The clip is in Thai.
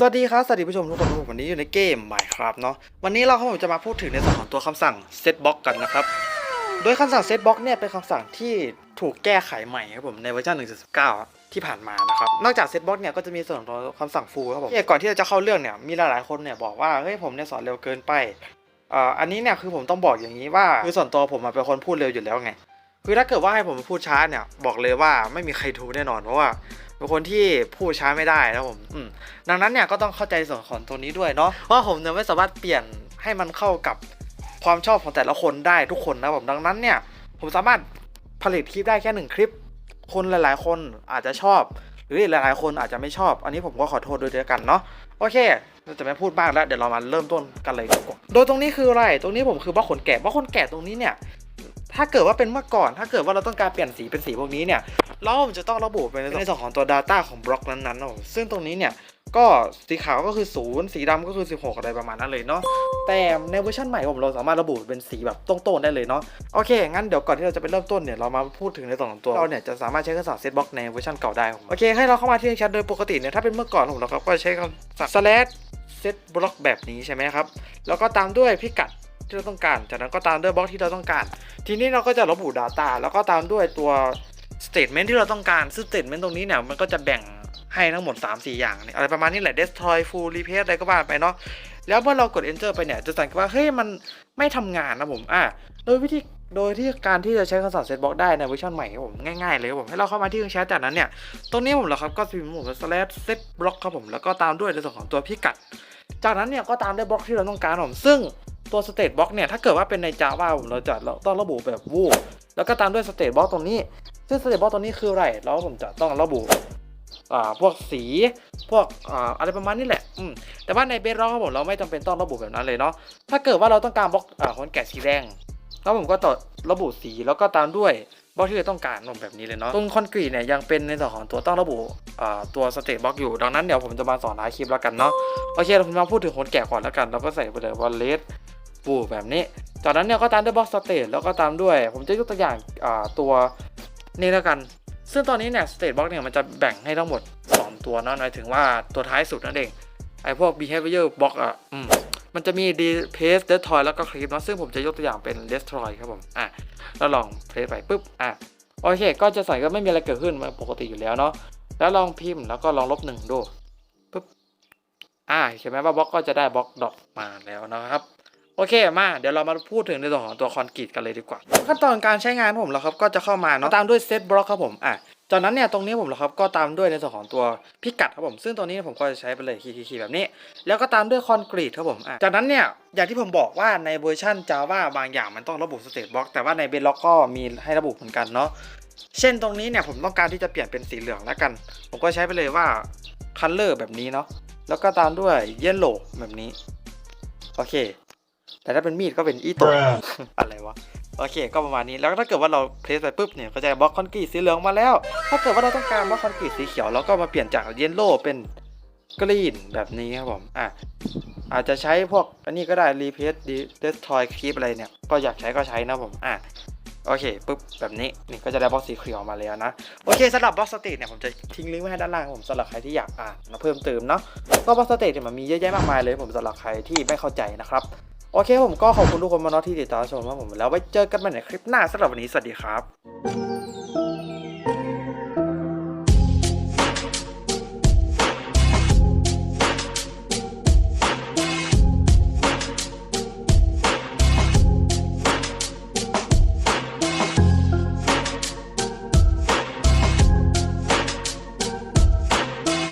สวัสดีครับ สวัสดีผู้ชมทุกคนวันนี้อยู่ในเกม Minecraft เนาะวันนี้เราครับผมจะมาพูดถึงในส่วนของตัวคำสั่ง set box กันนะครับ โดยคำสั่ง set box เนี่ยเป็นคำสั่งที่ถูกแก้ไขใหม่ครับผมในเวอร์ชัน1.19 ที่ผ่านมานะครับนอกจาก set box เนี่ยก็จะมีส่วนของคำสั่ง full ครับผมก่อนที่เราจะเข้าเรื่องเนี่ยมีหลายๆคนเนี่ยบอกว่าเฮ้ยผมเนี่ยสอนเร็วเกินไปอ่าอันนี้เนี่ยคือผมต้องบอกอย่างนี้ว่าคือส่วนตัวผมเป็นคนพูดเร็วอยู่แล้วไง คือถ้าเกิดว่าให้ผมพูดช้าเนี่ย บอกเลยว่าไม่มีใครดูแน่นอน เพราะว่าเป็นคนที่พูดช้าไม่ได้นะผมอืมดังนั้นเนี่ยก็ต้องเข้าใจส่วนของตัวนี้ด้วยเนาะว่าผมเนี่ยไม่สามารถเปลี่ยนให้มันเข้ากับความชอบของแต่ละคนได้ทุกคนนะผมดังนั้นเนี่ย ผมสามารถผลิตคลิปได้แค่หนึ่งคลิป คนหลาย ๆ คนอาจจะชอบ หรือหลาย ๆ คนอาจจะไม่ชอบ อันนี้ผมก็ขอโทษด้วยด้วกันเนาะโอเคเราจะไม่พูดมากแล้วเดี๋ยวเรามาเริ่มต้นกันเลยดีกว่าโดยตรงนี้คืออะไร ตรงนี้ผมคือบล็อกขนแกะบล็อกขนแกะตรงนี้เนี่ย ถ้าเกิดว่าเป็นเมื่อก่อนถ้าเกิดว่าเราต้องการเปลี่ยนสีเป็นสีพวกนี้เนี่ยเราจะต้องระบุเป็นในส่วนของตัว Data ของบล็อกนั้นๆนะซึ่งตรงนี้เนี่ยก็สีขาวก็คือ 0 สีดำก็คือ 16 อะไรประมาณนั้นเลยเนาะแต่ในเวอร์ชันใหม่ผมเราสามารถระบุเป็นสีแบบตรงๆได้เลยเนาะโอเค งั้นเดี๋ยวก่อนที่เราจะไปเริ่มต้นเนี่ยเรามาพูดถึงในส่วนของตัวเราเนี่ยจะสามารถใช้คำสั่ง set box ในเวอร์ชันเก่าได้ผมโอเค ให้เราเข้ามาที่แชทโดยปกติเนี่ยถ้าเป็นเมื่อก่อนผมเราก็ใช้คำสั่ง slash set block แบบนี้ใช่ไหมครับ แล้วก็ตามด้วยพิกัด ที่เราต้องการ จากนั้นก็ตามด้วยบล็อกที่เราต้องการ ทีนี้เราก็จะระบุ Data แล้วก็ตามด้วยตัว statement ที่เราต้องการ ซึ่ง statement ตรงนี้เนี่ยมันก็จะแบ่งให้ทั้งหมด 3-4 อย่างเนี่ยอะไรประมาณนี้แหละ destroy full replace อะไรก็ว่าไปเนาะแล้วเมื่อเรากด enter ไปเนี่ยจะสังเกตว่าเฮ้ยมันไม่ทำงานนะผมอะโดยวิธีโดยที่การที่จะใช้คำสั่ง set box ได้ในเวอร์ชันใหม่ครับผมง่ายๆเลยครับผมให้เราเข้ามาที่เครื่องแชทจากนั้นเนี่ยตรงนี้ผมเหรอครับก็พิมพ์ผม slash set block ครับผมแล้วก็ตามด้วยในส่วนของตัวพิกัด จากนั้นเนี่ยก็ตามด้วยบล็อกที่เราต้องการผมซึ่ง ตัว state block เนี่ย ถ้าเกิดว่าเป็นใน Java เราจะต้องระบุแบบวูแล้วก็ตามด้วย state block ตรงนี้ ซึ่ง state block ตรงนี้คืออะไรแล้วผมจะต้องระบุอ่าพวกสีพวกอ่าอะไรประมาณนี้แหละอืแต่ว่าในเบสล็อกครับผมเราไม่จำเป็นต้องระบุแบบนั้นเลยเนาะถ้าเกิดว่าเราต้องการบล็อกอ่าคนแกะสีแดงแล้วผมก็ต่อระบุสีแล้วก็ตามด้วยบล็อกที่เราต้องการแบบนี้เลยเนาะตรงคอนกรีตเนี่ยยังเป็นในส่วนของตัวต้องระบุอ่าตัว state block อยู่ดังนั้นเดี๋ยวผมจะมาสอนท้ายคลิปแล้วกันเนาะโอเคเรามาพูดถึงคนแก่ก่อนแล้วกัน เราก็ใส่ไปเลยว่าเลส บูแบบนี้ จากนั้นเนี่ยก็ตามด้วยบล็อกสเตทแล้วก็ตามด้วย ผมจะยกตัวอย่างาตัวนี่แล้วกัน ซึ่งตอนนี้เนี่ยสเตทบล็อกเนี่ยมันจะแบ่งให้ทั้งหมด 2 ตัวเนาะหมายถึงว่าตัวท้ายสุดนั่นเองไอพวก behavior block อะอืมมันจะมี d paste destroy แล้วก็ clip เนาะซึ่งผมจะยกตัวอย่างเป็น destroy ครับผมอะแล้วลอง play ไปปุ๊บอะโอเค ก็จะใส่ก็ไม่มีอะไรเกิดขึ้นมันปกติอยู่แล้วเนาะแล้วลองพิมพ์แล้วก็ลองลบหนึ่งดูอ่าเห็นไหมว่าบล็อกก็จะได้บล็อกดอกมาแล้วนะครับ โอเคมา เดี๋ยวเรามาพูดถึงในส่วนของตัวคอนกรีตกันเลยดีกว่า ขั้นตอนการใช้งานผมแล้วครับก็จะเข้ามาเนาะตามด้วยเซตบล็อกครับผมอะจากนั้นเนี่ยตรงนี้ผมแล้วครับก็ตามด้วยในส่วนของตัวพิกัดครับผม ซึ่งตัวนี้ผมก็จะใช้ไปเลยคีย์ๆแบบนี้ แล้วก็ตามด้วยคอนกรีตครับผมอะจากนั้นเนี่ยอย่างที่ผมบอกว่าในเวอร์ชัน Java บางอย่างมันต้องระบุสเตตบล็อกแต่ว่าในเบล็อกก็มีให้ระบุเหมือนกันเนาะเช่นตรงนี้เนี่ยผมต้องการที่จะเปลี่ยนเป็นสีเหลืองแล้วกัน ผมก็ใช้ไปเลยว่า color แบบนี้เนาะแล้วก็ตามด้วยเยลโล่แบบนี้โอเค แต่ถ้าเป็นมีดก็เป็นอีโตอะไรวะโอเค ก็ประมาณนี้แล้วถ้าเกิดว่าเราเพลสไปปุ๊บเนี่ยก็จะบล็อกคอนกรีตสีเหลืองมาแล้ว ถ้าเกิดว่าเราต้องการบล็อกคอนกรีตสีเขียวเราก็มาเปลี่ยนจากเยลโล่เป็นกรีนแบบนี้ครับผมอะอาจจะใช้พวกอันนี้ก็ได้รีเพสเดสทอยคลิปอะไรเนี่ย ก็อยากใช้ก็ใช้นะผมอะโอเคปุ๊บแบบนี้นี่ก็จะได้บล็อกสีเขียวมาแล้วนะ โอเคสำหรับบล็อกสเตทเนี่ยผมจะทิ้งลิงก์ไว้ให้ด้านล่างครับผมสำหรับใครที่อยากอ่านมาเพิ่มเติมเนาะก็บล็อกสเตทเนี่ยมันมีเยอะแยะมากมายเลยผมสำหรับใครที่ไม่เข้าใจนะครับ โอเคผมก็ขอบคุณทุกคนมาเนาะที่ติดตามชมครับผมแล้วไว้เจอกันใหม่ในคลิปหน้าสำหรับวันนี้สวัสดีครับ